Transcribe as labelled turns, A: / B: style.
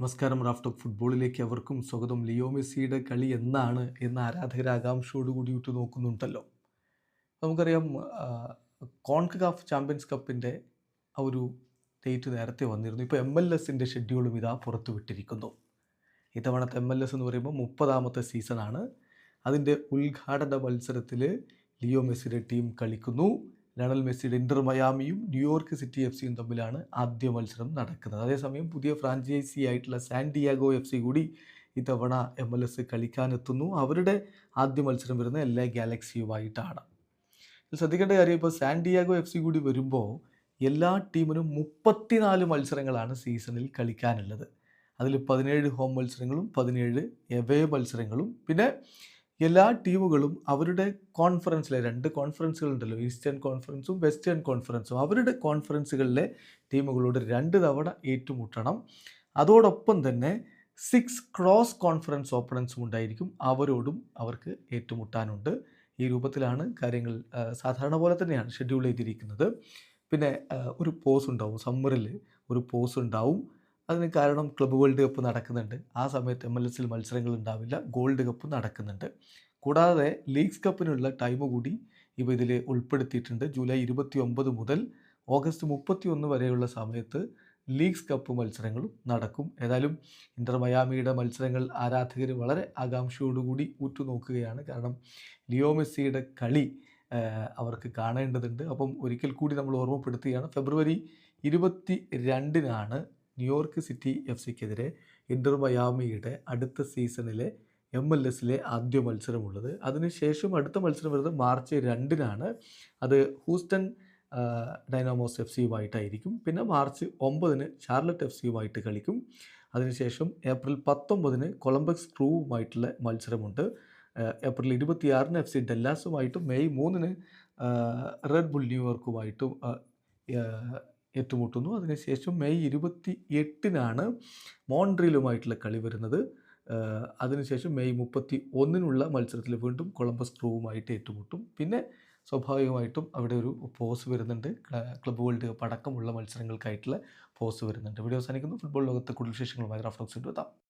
A: നമസ്കാരം Raf talk ഫുട്ബോളിലേക്ക് അവർക്കും സ്വാഗതം. ലിയോ മെസ്സിയുടെ കളി എന്നാണ് എന്ന ആരാധകർ ആകാംക്ഷയോട് കൂടി ഉറ്റു നോക്കുന്നുണ്ടല്ലോ. നമുക്കറിയാം കോൺകാഫ് ചാമ്പ്യൻസ് കപ്പിന്റെ ആ ഒരു ഡേറ്റ് നേരത്തെ വന്നിരുന്നു. ഇപ്പോൾ എം എൽ എസിന്റെ ഷെഡ്യൂളും ഇതാ പുറത്തുവിട്ടിരിക്കുന്നു ഇത്തവണത്തെ എം എൽ എസ് എന്ന് പറയുമ്പോൾ മുപ്പതാമത്തെ സീസണാണ്. അതിന്റെ ഉദ്ഘാടന മത്സരത്തിൽ ലിയോ മെസ്സിയുടെ ടീം കളിക്കുന്നു. ലണൽ മെസ്സിയുടെ ഇന്റർ മയാമിയും ന്യൂയോർക്ക് സിറ്റി എഫ് സിയും തമ്മിലാണ് ആദ്യ മത്സരം നടക്കുന്നത്. അതേസമയം പുതിയ ഫ്രാഞ്ചൈസി ആയിട്ടുള്ള സാൻഡിയാഗോ എഫ് സി കൂടി ഇത്തവണ എം എൽ എസ് കളിക്കാനെത്തുന്നു. അവരുടെ ആദ്യ മത്സരം വരുന്ന എല്ലാ ഗാലക്സിയുമായിട്ടാണ് ശ്രദ്ധിക്കേണ്ട കാര്യം ഇപ്പോൾ സാൻഡിയാഗോ എഫ് സി കൂടി വരുമ്പോൾ എല്ലാ ടീമിനും മുപ്പത്തിനാല് മത്സരങ്ങളാണ് സീസണിൽ കളിക്കാനുള്ളത്. അതിൽ പതിനേഴ് ഹോം മത്സരങ്ങളും പതിനേഴ് എവേ മത്സരങ്ങളും പിന്നെ എല്ലാ ടീമുകളും അവരുടെ കോൺഫറൻസിലെ രണ്ട് കോൺഫറൻസുകളുണ്ടല്ലോ ഈസ്റ്റേൺ കോൺഫറൻസും വെസ്റ്റേൺ കോൺഫറൻസും അവരുടെ കോൺഫറൻസുകളിലെ ടീമുകളോട് രണ്ട് തവണ ഏറ്റുമുട്ടണം. അതോടൊപ്പം തന്നെ സിക്സ് ക്രോസ് കോൺഫറൻസ് ഓപ്പണൻസും ഉണ്ടായിരിക്കും. അവരോടും അവർക്ക് ഏറ്റുമുട്ടാനുണ്ട്. ഈ രൂപത്തിലാണ് കാര്യങ്ങൾ സാധാരണ പോലെ തന്നെയാണ് ഷെഡ്യൂൾ ചെയ്തിരിക്കുന്നത്. പിന്നെ ഒരു പോസ് ഉണ്ടാവും. സമ്മറിൽ ഒരു പോസ് ഉണ്ടാവും. അതിന് കാരണം ക്ലബ്ബ് വേൾഡ് കപ്പ് നടക്കുന്നുണ്ട്. ആ സമയത്ത് എം എൽ എസിൽ മത്സരങ്ങൾ ഉണ്ടാവില്ല. ഗോൾഡ് കപ്പ് നടക്കുന്നുണ്ട്. കൂടാതെ ലീഗ്സ് കപ്പിനുള്ള ടൈം കൂടി ഇവ ഇതിൽ ഉൾപ്പെടുത്തിയിട്ടുണ്ട്. ജൂലൈ ഇരുപത്തി ഒമ്പത് മുതൽ ഓഗസ്റ്റ് മുപ്പത്തി ഒന്ന് വരെയുള്ള സമയത്ത് ലീഗ്സ് കപ്പ് മത്സരങ്ങളും നടക്കും. ഏതായാലും ഇന്റർ മയാമിയുടെ മത്സരങ്ങൾ ആരാധകർ വളരെ ആകാംക്ഷയോടുകൂടി ഉറ്റുനോക്കുകയാണ്. കാരണം ലിയോ മെസ്സിയുടെ കളി അവർക്ക് കാണേണ്ടതുണ്ട്. അപ്പം ഒരിക്കൽ കൂടി നമ്മൾ ഓർമ്മപ്പെടുത്തുകയാണ്. ഫെബ്രുവരി ഇരുപത്തി രണ്ടിനാണ് ന്യൂയോർക്ക് സിറ്റി എഫ് സിക്കെതിരെ ഇന്റർ മയാമിയുടെ അടുത്ത സീസണിലെ എം എൽ എസിലെ ആദ്യ മത്സരമുള്ളത്. അതിനുശേഷം അടുത്ത മത്സരം വരുന്നത് മാർച്ച് രണ്ടിനാണ്. അത് ഹൂസ്റ്റൺ ഡൈനാമോസ് എഫ് സിയുമായിട്ടായിരിക്കും പിന്നെ മാർച്ച് ഒമ്പതിന് ചാർലറ്റ് എഫ് സിയുമായിട്ട് കളിക്കും അതിനുശേഷം ഏപ്രിൽ പത്തൊമ്പതിന് കൊളംബസ് ക്രൂവുമായിട്ടുള്ള മത്സരമുണ്ട്. ഏപ്രിൽ ഇരുപത്തിയാറിന് എഫ് സി ഡെല്ലാസുമായിട്ടും മെയ് മൂന്നിന് റെഡ് ബുൾ ന്യൂയോർക്കുമായിട്ടും ഏറ്റുമുട്ടുന്നു. അതിനുശേഷം മെയ് ഇരുപത്തി എട്ടിനാണ് മോൺട്രിയിലുമായിട്ടുള്ള കളി വരുന്നത്. അതിനുശേഷം മെയ് മുപ്പത്തി ഒന്നിനുള്ള മത്സരത്തിൽ വീണ്ടും കൊളംബസ് ക്രൂവുമായിട്ട് ഏറ്റുമുട്ടും. പിന്നെ സ്വാഭാവികമായിട്ടും അവിടെ ഒരു പോസ് വരുന്നുണ്ട്. ക്ലബ് വേൾഡ് കപ്പ് അടക്കമുള്ള മത്സരങ്ങൾക്കായിട്ടുള്ള പോസ് വരുന്നുണ്ട്. വീഡിയോ അവസാനിക്കുന്നു. ഫുട്ബോൾ ലോകത്തെ കൂടുതൽ വിശേഷങ്ങളുമായി റഫറൻസ് എത്താം.